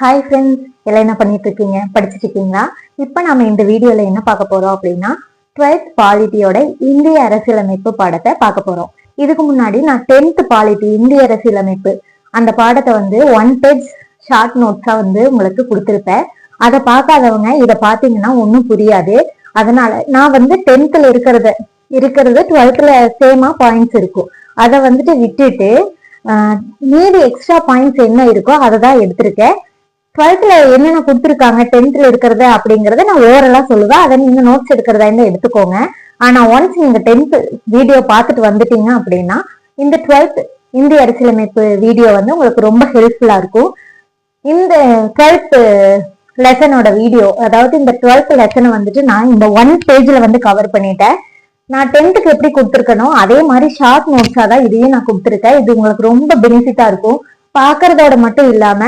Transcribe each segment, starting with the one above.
Hi friends எல்லாம் என்ன பண்ணிட்டு இருக்கீங்க? படிச்சுட்டு இருக்கீங்களா? இப்போ நம்ம இந்த வீடியோல என்ன பார்க்க போறோம் அப்படின்னா டுவெல்த் பாலிட்டியோட இந்திய அரசியலமைப்பு பாடத்தை பார்க்க போறோம். இதுக்கு முன்னாடி நான் டென்த் பாலிட்டி இந்திய அரசியலமைப்பு அந்த பாடத்தை வந்து ஒன் பேஜ் ஷார்ட் நோட்ஸா வந்து உங்களுக்கு கொடுத்துருப்பேன். அதை பார்க்காதவங்க இதை பார்த்தீங்கன்னா ஒன்றும் புரியாது. அதனால நான் வந்து டென்த்தில் இருக்கிறத இருக்கிறது டுவெல்த்தில் சேமா பாயிண்ட்ஸ் இருக்கும். அதை வந்துட்டு விட்டுட்டு மீதி எக்ஸ்ட்ரா பாயிண்ட்ஸ் என்ன இருக்கோ அதை தான் எடுத்திருக்கேன். டுவெல்த்ல என்னென்ன கொடுத்துருக்காங்க? டென்த்ல இருக்கிறத அப்படிங்கறத நான் ஓரலா சொல்லுவேன். அதை நீங்க நோட்ஸ் எடுக்கிறதா இருந்தா எடுத்துக்கோங்க. ஆனா ஒன்ஸ் நீங்க டென்த் வீடியோ பார்த்துட்டு வந்துட்டீங்க அப்படின்னா இந்த டுவெல்த் இந்திய அரசியலமைப்பு வீடியோ வந்து உங்களுக்கு ரொம்ப ஹெல்ப்ஃபுல்லா இருக்கும். இந்த டுவெல்த் லெசனோட வீடியோ அதாவது இந்த டுவெல்த் லெசனை வந்துட்டு நான் இந்த ஒன் பேஜ்ல வந்து கவர் பண்ணிட்டேன். நான் டென்த்துக்கு எப்படி கொடுத்துருக்கனோ அதே மாதிரி ஷார்ட் நோட்ஸா தான் இதையும் நான் கொடுத்துருக்கேன். இது உங்களுக்கு ரொம்ப பெனிஃபிட்டா இருக்கும். பாக்குறதோட மட்டும் இல்லாம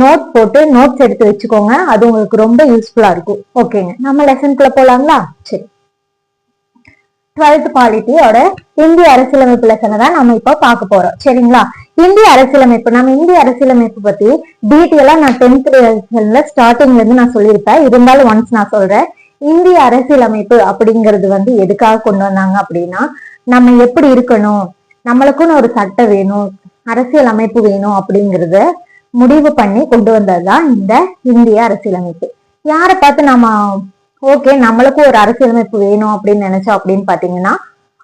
நோட் போட்டு நோட்ஸ் எடுத்து வச்சுக்கோங்க. அது உங்களுக்கு ரொம்ப யூஸ்ஃபுல்லா இருக்கும். ஓகேங்க நம்ம லெசன்குள்ள போலாங்களா? சரி. டுவெல்த் பாலிட்டியோட இந்திய அரசியலமைப்பு லெசனை தான் நம்ம இப்போ பார்க்க போறோம். சரிங்களா? இந்திய அரசியலமைப்பு. நம்ம இந்திய அரசியலமைப்பு பத்தி டீட்டெயிலா நான் டென்த் லெசன்ல ஸ்டார்டிங்ல இருந்து நான் சொல்லியிருப்பேன். இருந்தாலும் ஒன்ஸ் நான் சொல்றேன். இந்திய அரசியலமைப்பு அப்படிங்கிறது வந்து எதுக்காக கொண்டு வந்தாங்க அப்படின்னா நம்ம எப்படி இருக்கணும்? நம்மளுக்குன்னு ஒரு சட்டம் வேணும். அரசியல் அமைப்பு வேணும் அப்படிங்கறத முடிவு பண்ணி கொண்டு வந்ததுதான் இந்த இந்திய அரசியலமைப்பு. யாரை பார்த்து நம்ம ஓகே நம்மளுக்கும் ஒரு அரசியலமைப்பு வேணும் அப்படின்னு நினைச்சோம் அப்படின்னு பாத்தீங்கன்னா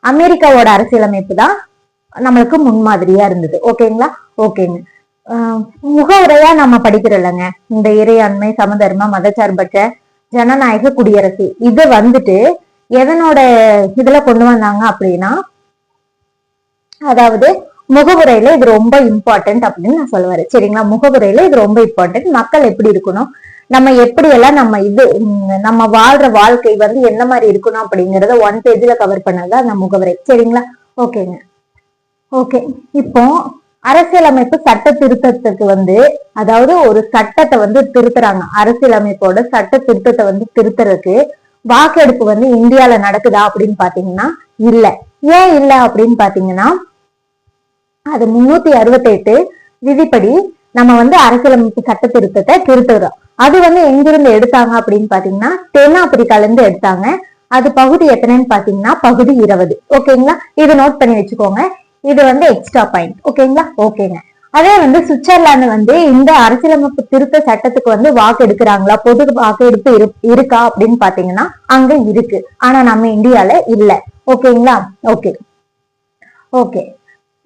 அமெரிக்காவோட அரசியலமைப்பு தான் நம்மளுக்கு முன்மாதிரியா இருந்தது. ஓகேங்களா ஓகேங்க ஆஹ் முகவுரையா நம்ம படிக்கிறோம்லங்க இந்த இறையாண்மை சமதர்ம மதச்சார்பற்ற ஜனநாயக குடியரசு இது வந்துட்டு எதனோட இதுல கொண்டு வந்தாங்க அப்படின்னா அதாவது முகவுரையில இது ரொம்ப இம்பார்ட்டன்ட் அப்படின்னு நான் சொல்லுவேன். சரிங்களா? முகவுரையில இது ரொம்ப இம்பார்ட்டன்ட் மக்கள் எப்படி இருக்கணும்? நம்ம எப்படி எல்லாம் நம்ம இது நம்ம வாழ்ற வாழ்க்கை வந்து என்ன மாதிரி இருக்கணும் அப்படிங்கறத ஒன் பேஜ்ல கவர் பண்ணது அந்த முகவரை. சரிங்களா? ஓகேங்க. ஓகே. இப்போ அரசியலமைப்பு சட்ட திருத்தத்துக்கு வந்து அதாவது ஒரு சட்டத்தை வந்து திருத்துறாங்க. அரசியலமைப்போட சட்ட திருத்தத்தை வந்து திருத்துறதுக்கு வாக்கெடுப்பு வந்து இந்தியால நடக்குதா அப்படின்னு பாத்தீங்கன்னா இல்ல. ஏன் இல்ல அப்படின்னு பாத்தீங்கன்னா அது முன்னூத்தி அறுபத்தெட்டு விதிப்படி நம்ம வந்து அரசியலமைப்பு சட்ட திருத்தத்தை திருத்துகிறோம் அது வந்து எங்கிருந்து எடுத்தாங்க அப்படின்னு பாத்தீங்கன்னா தென்னாப்பிரிக்கால இருந்து எடுத்தாங்க. அது பகுதி எத்தனைன்னு பாத்தீங்கன்னா பகுதி இருபது. ஓகேங்களா? இது நோட் பண்ணி வச்சுக்கோங்க. இது வந்து எக்ஸ்ட்ரா பாயிண்ட் ஓகேங்களா? ஓகேங்க. அதே வந்து சுவிட்சர்லாந்து வந்து இந்த அரசியலமைப்பு திருத்த சட்டத்துக்கு வந்து வாக்கு எடுக்கிறாங்களா? பொது வாக்கெடுப்பு இரு- இருக்கா அப்படின்னு பாத்தீங்கன்னா அங்க இருக்கு. ஆனா நம்ம இந்தியால இல்ல. ஓகேங்களா? ஓகே. ஓகே.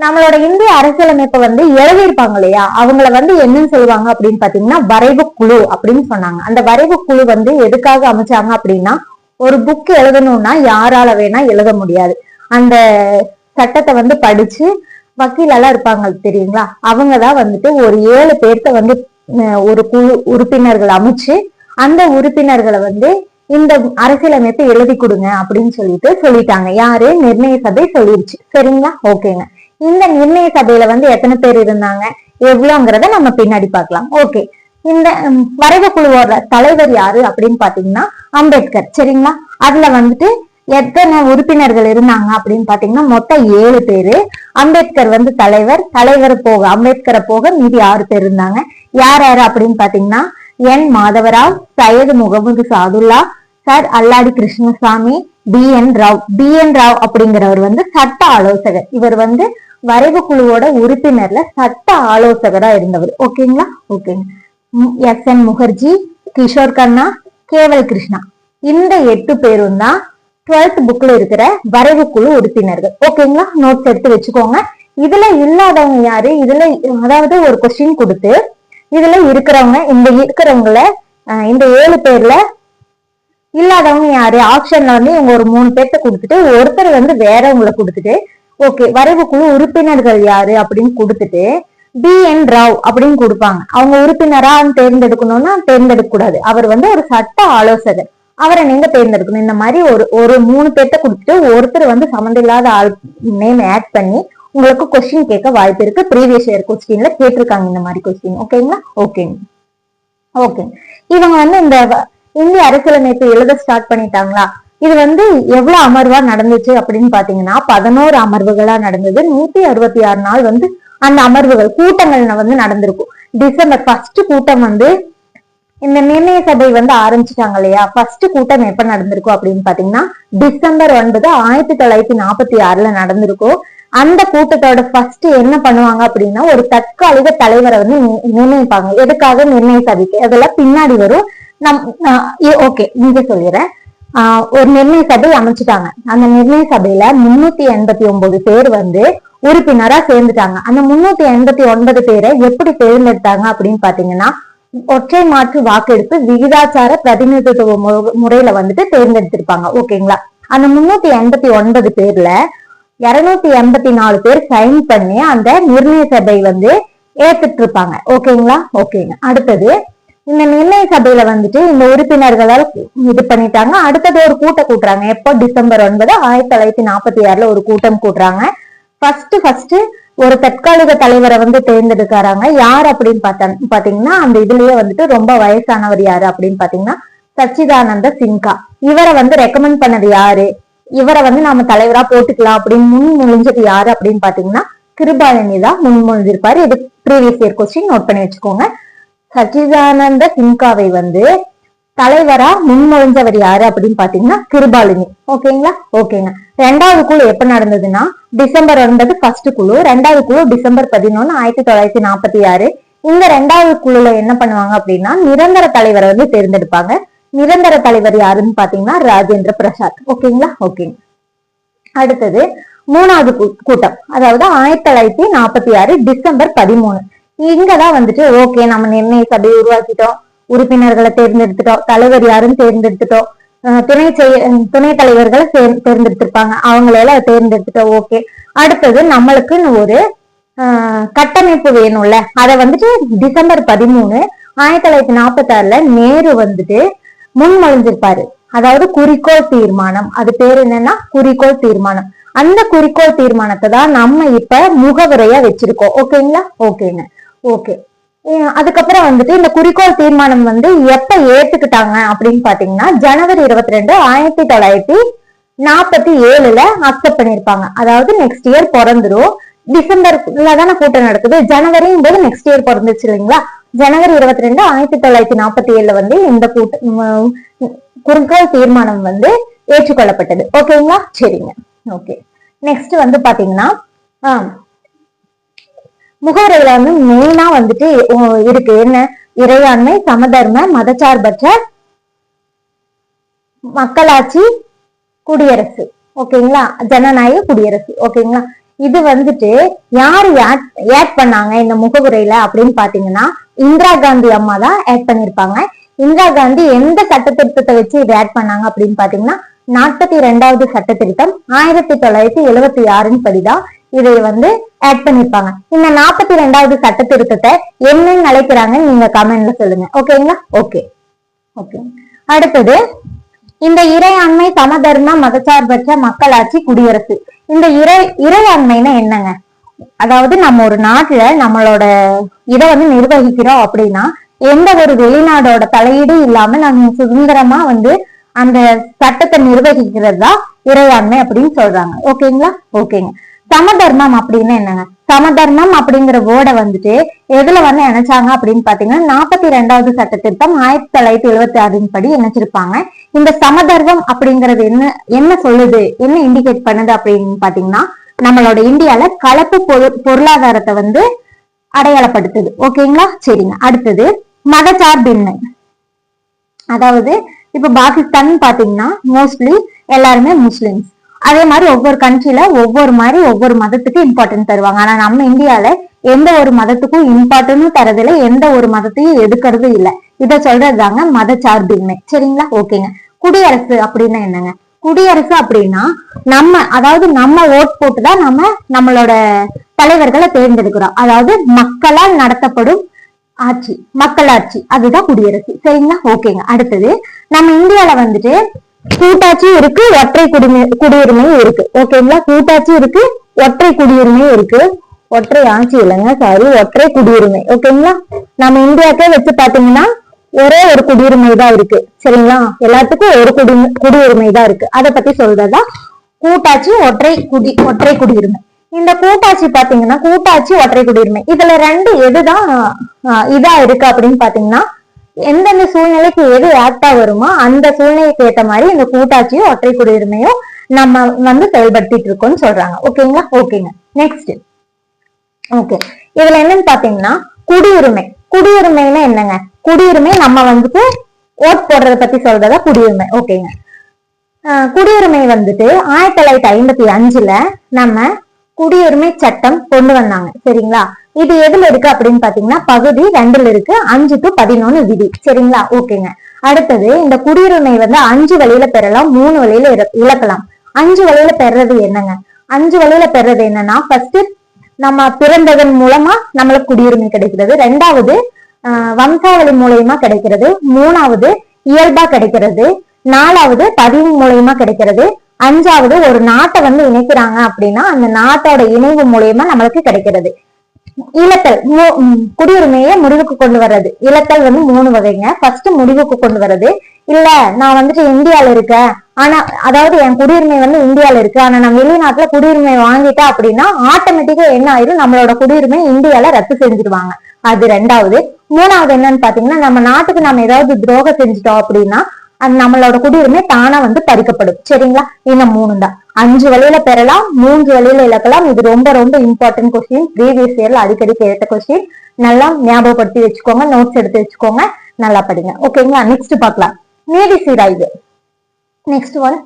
நம்மளோட இந்திய அரசியலமைப்பை வந்து எழுதியிருப்பாங்க இல்லையா? அவங்கள வந்து என்னன்னு சொல்லுவாங்க அப்படின்னு பாத்தீங்கன்னா வரைவு குழு அப்படின்னு சொன்னாங்க. அந்த வரைவு குழு வந்து எதுக்காக அமைச்சாங்க அப்படின்னா ஒரு புக் எழுதணும்னா யாரால வேணா எழுத முடியாது. அந்த சட்டத்தை வந்து படிச்சு வக்கீலெல்லாம் இருப்பாங்க தெரியுங்களா? அவங்க தான் வந்துட்டு ஒரு ஏழு பேர்த்த வந்து ஒரு குழு உறுப்பினர்கள் அமைச்சு அந்த உறுப்பினர்களை வந்து இந்த அரசியலமைப்பை எழுதி கொடுங்க அப்படின்னு சொல்லிட்டு சொல்லிட்டாங்க. யாரு? நிர்ணய சபை சொல்லிருச்சு. சரிங்களா? ஓகேங்க. இந்த நிர்ணய சபையில வந்து எத்தனை பேர் இருந்தாங்க எவ்வளவுங்கிறத நம்ம பின்னாடி பார்க்கலாம். ஓகே இந்த வரைவு குழுவோட தலைவர் யாரு அப்படின்னு பாத்தீங்கன்னா அம்பேத்கர். சரிங்களா? அதுல வந்துட்டு எத்தனை உறுப்பினர்கள் இருந்தாங்க அப்படின்னு பாத்தீங்கன்னா மொத்தம் ஏழு பேரு. அம்பேத்கர் வந்து தலைவர் தலைவர் போக அம்பேத்கரை போக மீதி ஆறு பேர் இருந்தாங்க. யார் யாரு அப்படின்னு பாத்தீங்கன்னா N Madhavrao Syed Muhammad Saadulla sir Alladi Krishnaswami B N Rau. B N Rau அப்படிங்கிறவர் வந்து சட்ட ஆலோசகர். இவர் வந்து வரைவு குழுவோட உறுப்பினர்ல சட்ட ஆலோசகரா இருந்தவர். ஓகேங்களா? ஓகேங்க எஸ் என் முகர்ஜி கிஷோர் கண்ணா கேவல் கிருஷ்ணா. இந்த எட்டு பேரும் தான் டுவெல்த் புக்ல இருக்கிற வரைவு குழு உறுப்பினர்கள். ஓகேங்களா? நோட்ஸ் எடுத்து வச்சுக்கோங்க. இதுல இல்லாதவங்க யாரு? இதுல அதாவது ஒரு கொஸ்டின் கொடுத்து இதுல இருக்கிறவங்க இந்த இருக்கிறவங்கள இந்த ஏழு பேர்ல இல்லாதவங்க யாரு? ஆப்ஷன்ல வந்து இவங்க ஒரு மூணு பேர்த்த கொடுத்துட்டு ஒருத்தர் வந்து வேறவங்களை கொடுத்துட்டு ஓகே வரைவு குழு உறுப்பினர்கள் யாரு அப்படின்னு கொடுத்துட்டு பி என் ராவ் அப்படின்னு கொடுப்பாங்க. அவங்க உறுப்பினரா தேர்ந்தெடுக்கணும்னா தேர்ந்தெடுக்க கூடாது. அவர் வந்து ஒரு சட்ட ஆலோசகர். அவரை நீங்க தேர்ந்தெடுக்கணும். இந்த மாதிரி ஒரு ஒரு மூணு பேர்த்த கொடுத்துட்டு ஒருத்தர் வந்து சம்மந்தம் இல்லாத ஆள் நேம் ஆட் பண்ணி உங்களுக்கு கொஸ்டின் கேட்க வாய்ப்பு இருக்கு. ப்ரீவியஸ் இயர் கொஸ்டின்ல கேட்டிருக்காங்க இந்த மாதிரி கொஸ்டின் ஓகேங்களா ஓகேங்க ஓகே இவங்க வந்து இந்த இந்திய அரசியலமைப்பு எழுத ஸ்டார்ட் பண்ணிட்டாங்களா? இது வந்து எவ்வளவு அமர்வா நடந்துச்சு அப்படின்னு பாத்தீங்கன்னா பதினோரு அமர்வுகளா நடந்தது. நூத்தி அறுபத்தி ஆறு நாள் வந்து அந்த அமர்வுகள் கூட்டங்கள் வந்து நடந்திருக்கும். டிசம்பர் ஃபர்ஸ்ட் கூட்டம் வந்து இந்த நிர்ணய சபை வந்து ஆரம்பிச்சிட்டாங்க இல்லையா? ஃபர்ஸ்ட் கூட்டம் எப்ப நடந்திருக்கும் அப்படின்னு பாத்தீங்கன்னா டிசம்பர் ஒன்பது ஆயிரத்தி தொள்ளாயிரத்தி நாற்பத்தி ஆறுல நடந்திருக்கும். அந்த கூட்டத்தோட ஃபர்ஸ்ட் என்ன பண்ணுவாங்க அப்படின்னா ஒரு தற்காலிக தலைவரை வந்து நி- நிர்ணயிப்பாங்க எதுக்காக நிர்ணய சபைக்கு? அதெல்லாம் பின்னாடி வரும். நம் ஓகே நீங்க சொல்லிடுறேன். ஒரு நிர்ணய சபை அமைச்சிட்டாங்க. அந்த நிர்ணய சபையில முன்னூத்தி எண்பத்தி ஒன்பது பேர் வந்து உறுப்பினரா சேர்ந்துட்டாங்க. அந்த முன்னூத்தி எண்பத்தி ஒன்பது பேரை எப்படி தேர்ந்தெடுத்தாங்க அப்படின்னு பாத்தீங்கன்னா ஒற்றை மாற்று வாக்கெடுப்பு விகிதாச்சார பிரதிநிதித்துவ மு- முறையில வந்துட்டு தேர்ந்தெடுத்திருப்பாங்க. ஓகேங்களா? அந்த முன்னூத்தி எண்பத்தி ஒன்பது பேர்ல இருநூத்தி எண்பத்தி நாலு பேர் சைன் பண்ணி அந்த நிர்ணய சபை வந்து ஏத்துட்டு இருப்பாங்க ஓகேங்களா? ஓகேங்க. அடுத்தது இந்த நிர்ணய சபையில வந்துட்டு இந்த உறுப்பினர்களால் இது பண்ணிட்டாங்க. அடுத்தது ஒரு கூட்டம் கூட்டுறாங்க. எப்போ? டிசம்பர் ஒன்பது ஆயிரத்தி தொள்ளாயிரத்தி நாற்பத்தி ஆறுல ஒரு கூட்டம் கூட்டுறாங்க. ஃபர்ஸ்ட் ஃபர்ஸ்ட் ஒரு தற்காலிக தலைவரை வந்து தேர்ந்தெடுக்கிறாங்க. யார் அப்படின்னு பார்த்தா பாத்தீங்கன்னா அந்த இதுலயே வந்துட்டு ரொம்ப வயசானவர் யாரு அப்படின்னு பாத்தீங்கன்னா சச்சிதானந்த சின்கா இவரை வந்து ரெக்கமெண்ட் பண்ணது யாரு? இவரை வந்து நாம தலைவரா போட்டுக்கலாம் அப்படின்னு முன் முழிஞ்சது யாரு அப்படின்னு பாத்தீங்கன்னா கிருபாலினி தான் முன் முழிஞ்சிருப்பாரு. இது ப்ரீவியஸ் இயர் கொஸ்டின் நோட் பண்ணி வச்சுக்கோங்க. சச்சிதானந்த சின்காவை வந்து தலைவரா முன்மொழிஞ்சவர் யாரு அப்படின்னு பாத்தீங்கன்னா கிருபாலினி. ஓகேங்களா? ஓகேங்க. ரெண்டாவது குழு எப்ப நடந்ததுன்னா டிசம்பர் ஒன்பது ஃபர்ஸ்ட் குழு ரெண்டாவது குழு டிசம்பர் பதினொன்னு ஆயிரத்தி தொள்ளாயிரத்தி நாற்பத்தி ஆறு. இந்த ரெண்டாவது குழுல என்ன பண்ணுவாங்க அப்படின்னா நிரந்தர தலைவரை வந்து தேர்ந்தெடுப்பாங்க. நிரந்தர தலைவர் யாருன்னு பாத்தீங்கன்னா ராஜேந்திர பிரசாத். ஓகேங்களா? ஓகேங்க. அடுத்தது மூணாவது கூ- கூட்டம். அதாவது ஆயிரத்தி தொள்ளாயிரத்தி நாற்பத்தி ஆறு டிசம்பர் பதிமூணு. இங்கதான் வந்துட்டு ஓகே நம்ம நிர்ணய சபையை உருவாக்கிட்டோம். உறுப்பினர்களை தேர்ந்தெடுத்துட்டோம். தலைவர் யாருன்னு தேர்ந்தெடுத்துட்டோம். துணை செய- துணை தலைவர்களை தேர்- தேர்ந்தெடுத்திருப்பாங்க. அவங்களையெல்லாம் தேர்ந்தெடுத்துட்டோம் ஓகே அடுத்தது நம்மளுக்குன்னு ஒரு கட்டமைப்பு வேணும்ல. அதை வந்துட்டு டிசம்பர் பதிமூணு ஆயிரத்தி தொள்ளாயிரத்தி நாற்பத்தி ஆறுல நேரு வந்துட்டு முன்மொழிஞ்சிருப்பாரு. அதாவது குறிக்கோள் தீர்மானம். அது பேர் என்னன்னா குறிக்கோள் தீர்மானம். அந்த குறிக்கோள் தீர்மானத்தை தான் நம்ம இப்ப முகவுரையா வச்சிருக்கோம். ஓகேங்களா ஓகேங்க ஓகே அதுக்கப்புறம் வந்துட்டு இந்த குறிக்கோள் தீர்மானம் வந்து எப்ப ஏத்துக்கிட்டாங்க அப்படின்னு பாத்தீங்கன்னா ஜனவரி இருபத்தி ரெண்டு ஆயிரத்தி தொள்ளாயிரத்தி நாற்பத்தி ஏழுல அக்செப்ட் பண்ணிருப்பாங்க. அதாவது நெக்ஸ்ட் இயர் பிறந்துரும். டிசம்பர்ல தானே கூட்டம் நடக்குது. ஜனவரியும் போது நெக்ஸ்ட் இயர் பிறந்துச்சு இல்லைங்களா? ஜனவரி இருபத்தி ரெண்டு ஆயிரத்தி தொள்ளாயிரத்தி நாற்பத்தி ஏழுல வந்து இந்த கூட்டம் குறிக்கோள் தீர்மானம் வந்து ஏற்றுக்கொள்ளப்பட்டது. ஓகேங்களா சரிங்க. ஓகே நெக்ஸ்ட் வந்து பாத்தீங்கன்னா முகவரையில வந்து மெயினா வந்துட்டு இருக்கு. என்ன? இறையாண்மை சமதர்ம மதச்சார்பற்ற மக்களாட்சி குடியரசு. ஓகேங்களா? ஜனநாயக குடியரசு. ஓகேங்களா? இது வந்துட்டு யாரு ஆட் பண்ணாங்க இந்த முகவுரையில அப்படின்னு பாத்தீங்கன்னா இந்திரா காந்தி அம்மா தான் ஆட் பண்ணிருப்பாங்க. இந்திரா காந்தி எந்த சட்ட திருத்தத்தை வச்சு இது ஆட் பண்ணாங்க அப்படின்னு பாத்தீங்கன்னா நாற்பத்தி ரெண்டாவது சட்ட திருத்தம் ஆயிரத்தி தொள்ளாயிரத்தி எழுவத்தி ஆறுன்னு படிதான் இதை வந்து ஆட் பண்ணிருப்பாங்க இந்த நாற்பத்தி ரெண்டாவது சட்ட திருத்தத்தை என்னன்னு அழைக்கிறாங்கன்னு நீங்க கமெண்ட்ல சொல்லுங்க. ஓகேங்களா ஓகே ஓகே அடுத்தது இந்த இறையாண்மை சமதர்ம மதச்சார்பற்ற மக்களாட்சி குடியரசு. இந்த இறை இறையாண்மைன்னா என்னங்க? அதாவது நம்ம ஒரு நாட்டுல நம்மளோட இதை வந்து நிர்வகிக்கிறோம் அப்படின்னா எந்த ஒரு வெளிநாடோட தலையீடு இல்லாம நம்ம சுதந்திரமா வந்து அந்த சட்டத்தை நிர்வகிக்கிறது தான் இறையாண்மை அப்படின்னு சொல்றாங்க. ஓகேங்களா ஓகேங்க சமதர்மம் அப்படின்னு என்னங்க? சமதர்மம் அப்படிங்கிற வேர்டை வந்துட்டு எதுல வந்து இணைச்சாங்க அப்படின்னு பாத்தீங்கன்னா நாற்பத்தி ரெண்டாவது சட்ட திருத்தம் ஆயிரத்தி தொள்ளாயிரத்தி எழுபத்தி ஆறின் படி இணைச்சிருப்பாங்க. இந்த சமதர்மம் அப்படிங்கிறது என்ன என்ன சொல்லுது? என்ன இண்டிகேட் பண்ணுது அப்படின்னு பாத்தீங்கன்னா நம்மளோட இந்தியால கலப்பு பொரு- பொருளாதாரத்தை வந்து அடையாளப்படுத்துது. ஓகேங்களா? சரிங்க. அடுத்தது மதச்சார்பின்மை. அதாவது இப்ப பாகிஸ்தான் பாத்தீங்கன்னா மோஸ்ட்லி எல்லாருமே முஸ்லிம்ஸ். அதே மாதிரி ஒவ்வொரு கண்ட்ரில ஒவ்வொரு மாதிரி ஒவ்வொரு மதத்துக்கு இம்பார்ட்டன்ட் தருவாங்க. ஆனா நம்ம இந்தியால எந்த ஒரு மதத்துக்கும் இம்பார்ட்டன்டும் தரதில்ல. எந்த ஒரு மதத்தையும் எதுக்கறதும் இல்ல. தாங்க மத சார்புமே சரிங்களா? ஓகேங்க குடியரசு அப்படின்னா என்னங்க? குடியரசு அப்படின்னா நம்ம அதாவது நம்ம ஓட் போட்டுதான் நம்ம நம்மளோட தலைவர்களை தேர்ந்தெடுக்கிறோம். அதாவது மக்களால் நடத்தப்படும் ஆட்சி மக்களாட்சி. அதுதான் குடியரசு. சரிங்களா? ஓகேங்க அடுத்தது நம்ம இந்தியால வந்துட்டு கூட்டாட்சியும் இருக்கு ஒற்றை குடிமை குடியுரிமையும் இருக்கு. ஓகேங்களா கூட்டாட்சியும் இருக்கு ஒற்றை குடியுரிமையும் இருக்கு. ஒற்றை ஆட்சி இல்லைங்க சாரி ஒற்றை குடியுரிமை. ஓகேங்களா நம்ம இந்தியாக்கே வச்சு பாத்தீங்கன்னா ஒரே ஒரு குடியுரிமை தான் இருக்கு. சரிங்களா? எல்லாத்துக்கும் ஒரு குடி குடியுரிமை தான் இருக்கு. அதை பத்தி சொல்றதா? கூட்டாட்சி ஒற்றை குடி ஒற்றை குடியுரிமை. இந்த கூட்டாட்சி பாத்தீங்கன்னா கூட்டாட்சி ஒற்றை குடியுரிமை. இதுல ரெண்டு எதுதான் இதா இருக்கு அப்படின்னு பாத்தீங்கன்னா எந்தெந்த சூழ்நிலைக்கு எது ஆக்டா வருமோ அந்த சூழ்நிலைக்கு ஏத்த மாதிரி இந்த கூட்டாட்சியும் ஒற்றை குடியுரிமையும் நம்ம வந்து செயல்படுத்திட்டு இருக்கோம்னு சொல்றாங்க. ஓகேங்களா ஓகேங்க நெக்ஸ்ட் ஓகே இதுல என்னன்னு பாத்தீங்கன்னா குடியுரிமை. குடியுரிமைன்னா என்னங்க? குடியுரிமை நம்ம வந்துட்டு ஓட் போடுறத பத்தி சொல்றதா குடியுரிமை. ஓகேங்க ஆஹ் குடியுரிமை வந்துட்டு ஆயிரத்தி தொள்ளாயிரத்தி ஐம்பத்தி அஞ்சுல நம்ம குடியுரிமை சட்டம் கொண்டு வந்தாங்க. சரிங்களா? இது எதுல இருக்கு அப்படின்னு பாத்தீங்கன்னா பகுதி ரெண்டுல இருக்கு. அஞ்சு டு பதினொன்னு விதி. சரிங்களா? ஓகேங்க. அடுத்தது இந்த குடியுரிமை வந்து அஞ்சு வழியில பெறலாம் மூணு வழியில இழக்கலாம். அஞ்சு வழியில பெறது என்னங்க? அஞ்சு வழியில பெறது என்னன்னா ஃபர்ஸ்ட் நம்ம பிறந்ததன் மூலமா நம்மளுக்கு குடியுரிமை கிடைக்கிறது. ரெண்டாவது ஆஹ் வம்சாவளி மூலயமா கிடைக்கிறது. மூணாவது இயல்பா கிடைக்கிறது. நாலாவது பதிவு மூலயமா கிடைக்கிறது. அஞ்சாவது ஒரு நாட்டை வந்து இணைக்கிறாங்க அப்படின்னா அந்த நாட்டோட இணைவு மூலயமா நம்மளுக்கு கிடைக்கிறது. இலத்தல் குடியுரிமையை முடிவுக்கு கொண்டு வர்றது. இலத்தல் வந்து மூணு வகைங்க. ஃபர்ஸ்ட் முடிவுக்கு கொண்டு வர்றது. இல்ல நான் வந்துட்டு இந்தியால இருக்கேன். ஆனா அதாவது என் குடியுரிமை வந்து இந்தியால இருக்கு. ஆனா நான் வெளிநாட்டுல குடியுரிமை வாங்கிட்டேன் அப்படின்னா ஆட்டோமேட்டிக்கா என்ன ஆயிரும்? நம்மளோட குடியுரிமை இந்தியால ரத்து செஞ்சிருவாங்க. அது ரெண்டாவது. மூணாவது என்னன்னு பாத்தீங்கன்னா நம்ம நாட்டுக்கு நம்ம ஏதாவது துரோகம் செஞ்சுட்டோம் அப்படின்னா அது நம்மளோட குடியுரிமை தானா வந்து பறிக்கப்படும். சரிங்களா? இன்னும் மூணு தான் அஞ்சு வழியில பெறலாம் மூன்று வழியில இழக்கலாம். இது ரொம்ப ரொம்ப இம்பார்ட்டன்ட் கொஸ்டின் ப்ரீவியஸ் இயர்ல அடிக்கடி கேட்ட கொஸ்டின் நல்லா ஞாபகப்படுத்தி வச்சுக்கோங்க நோட்ஸ் எடுத்து வச்சுக்கோங்க. நல்லா படிங்க. ஓகேங்களா நெக்ஸ்ட் பார்க்கலாம். நீதி சீராய்வு நெக்ஸ்ட் ஒன்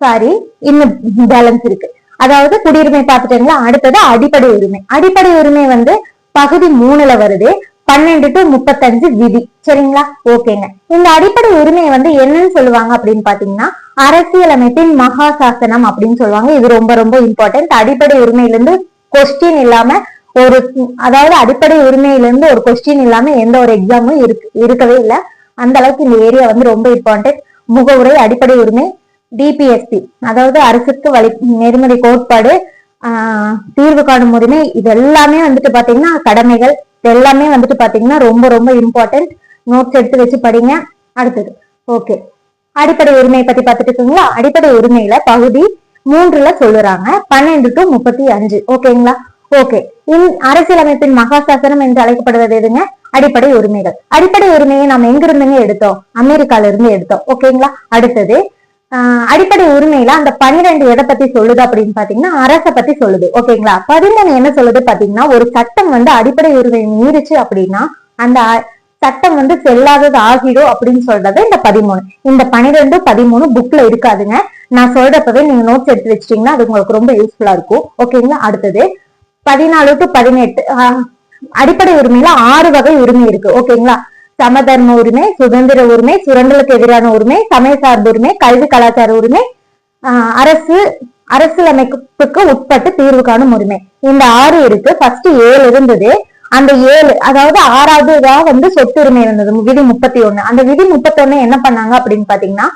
சாரி இன்னும் பேலன்ஸ் இருக்கு. அதாவது குடியுரிமை பார்த்துட்டீங்களா? அடுத்தது அடிப்படை உரிமை. அடிப்படை உரிமை வந்து பகுதி மூணுல வருது. பன்னெண்டு டு முப்பத்தஞ்சு விதி. சரிங்களா? ஓகேங்க. இந்த அடிப்படை உரிமையை வந்து என்னன்னு சொல்லுவாங்க அப்படின்னு பாத்தீங்கன்னா அரசியலமைப்பின் மகா சாசனம் அப்படின்னு சொல்லுவாங்க. இது ரொம்ப ரொம்ப இம்பார்ட்டன்ட் அடிப்படை உரிமையில இருந்து கொஸ்டின் இல்லாம ஒரு அதாவது அடிப்படை உரிமையில இருந்து ஒரு கொஸ்டின் இல்லாம எந்த ஒரு எக்ஸாமும் இருக்கு இருக்கவே இல்லை. அந்த அளவுக்கு இந்த ஏரியா வந்து ரொம்ப இம்பார்ட்டன்ட் முகவுரை அடிப்படை உரிமை டிபிஎஸ்பி அதாவது அரசுக்கு வழி நெறிமுறை கோட்பாடு ஆஹ் தீர்வு காணும் உரிமை இது எல்லாமே வந்துட்டு பாத்தீங்கன்னா கடமைகள். எல்லாமே வந்துட்டு பாத்தீங்கன்னா ரொம்ப ரொம்ப இம்பார்ட்டன்ட் நோட்ஸ் எடுத்து வச்சு படிங்க. அடுத்தது ஓகே அடிப்படை உரிமையை பத்தி பார்த்துட்டு இருக்கீங்களா? அடிப்படை உரிமையில பகுதி மூன்றுல சொல்லுறாங்க. பன்னெண்டு டு முப்பத்தி அஞ்சு ஓகேங்களா ஓகே இன் அரசியலமைப்பின் மகாசாசனம் என்று அழைக்கப்படுவது எதுங்க? அடிப்படை உரிமைகள். அடிப்படை உரிமையை நாம் எங்கிருந்துங்க எடுத்தோம்? அமெரிக்கால இருந்து எடுத்தோம் ஓகேங்களா அடுத்தது அடிப்படை உரிமையில அந்த பனிரெண்டு எதை பத்தி சொல்லுது அப்படின்னு பாத்தீங்கன்னா அரச பத்தி சொல்லுது. ஓகேங்களா? பதிமூணு என்ன சொல்லுது பாத்தீங்கன்னா ஒரு சட்டம் வந்து அடிப்படை உரிமை மீறிச்சு அப்படின்னா அந்த சட்டம் வந்து செல்லாதது ஆகிடும் அப்படின்னு சொல்றது இந்த பதிமூணு. இந்த பனிரெண்டு பதிமூணு புக்ல இருக்காதுங்க. நான் சொல்றப்பவே நீங்க நோட்ஸ் எடுத்து வச்சிட்டீங்கன்னா அது உங்களுக்கு ரொம்ப யூஸ்ஃபுல்லா இருக்கும். ஓகேங்களா? அடுத்தது பதினாலு டு பதினெட்டு அடிப்படை உரிமையில ஆறு வகை உரிமை இருக்கு. ஓகேங்களா? சமதர்ம உரிமை சுதந்திர உரிமை சுரண்டலுக்கு எதிரான உரிமை சமய சார்பு உரிமை கல்வி கலாச்சார உரிமை ஆஹ் அரசு அரசியலமைப்புக்கு உட்பட்டு தீர்வு காணும் உரிமை. இந்த ஆறு இருக்கு. ஃபர்ஸ்ட் ஏழு இருந்தது. அந்த ஏழு அதாவது ஆறாவது இதா வந்து சொத்துரிமை இருந்தது. விதி முப்பத்தி ஒண்ணு அந்த விதி முப்பத்தி என்ன பண்ணாங்க அப்படின்னு பாத்தீங்கன்னா